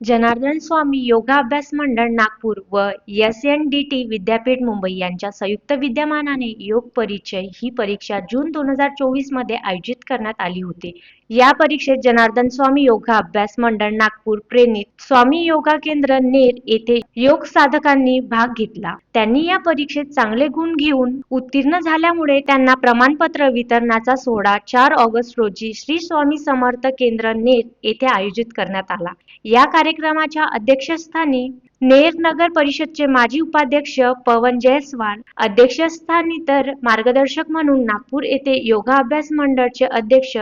जनार्दन स्वामी योगा अभ्यास मंडळ नागपूर व एस एन डी टी विद्यापीठ मुंबई यांच्या संयुक्त विद्यमानाने योग परिचय ही परीक्षा जून दोन हजार चोवीसमध्ये आयोजित करण्यात आली होती. या परीक्षेत जनार्दन स्वामी योगा अभ्यास मंडळ नागपूर प्रेरित स्वामी योगा केंद्र नेर येथे योग साधकांनी भाग घेतला. त्यांनी या परीक्षेत चांगले गुण घेऊन उत्तीर्ण झाल्यामुळे त्यांना प्रमाणपत्र वितरणाचा सोहळा चार ऑगस्ट रोजी श्री स्वामी समर्थ केंद्र नेर येथे आयोजित करण्यात आला. या कार्य कार्यक्रमाच्या अध्यक्षस्थानी नेर नगर परिषदचे माजी उपाध्यक्ष पवन जयस्वाल अध्यक्षस्थानी तर मार्गदर्शक म्हणून नागपूर येथे योगा अभ्यास मंडळचे अध्यक्ष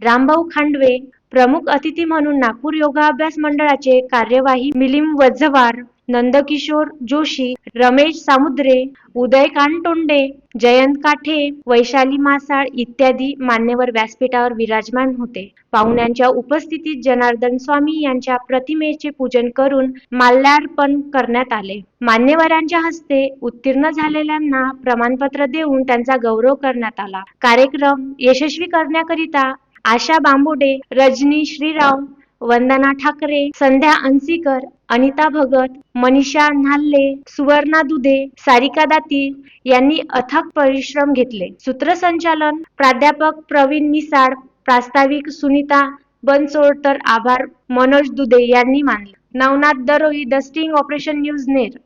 रामभाऊ खांडवे प्रमुख अतिथी म्हणून नागपूर योगा अभ्यास मंडळाचे कार्यवाही मिलिंद वझवार नंदकिशोर जोशी रमेश सामुद्रे उदय कानटोंडे जयंत काठे वैशाली मासाळ इत्यादी मान्यवर व्यासपीठावर विराजमान होते. पाहुण्यांच्या उपस्थितीत जनार्दन स्वामी यांच्या प्रतिमेचे पूजन करून माल्यार्पण करण्यात आले. मान्यवरांच्या हस्ते उत्तीर्ण झालेल्यांना प्रमाणपत्र देऊन त्यांचा गौरव करण्यात आला. कार्यक्रम यशस्वी करण्याकरिता आशा बांबोडे रजनी श्रीराव वंदना ठाकरे संध्या अंसीकर अनिता भगत मनीषा न्हाल्ले सुवर्णा दुधे सारिका दाती यांनी अथक परिश्रम घेतले. सूत्रसंचालन प्राध्यापक प्रवीण मिसाळ प्रास्ताविक सुनीता बनसोडतर आभार मनोज दुधे यांनी मानले. Navnath Daroi the sting operation news Ner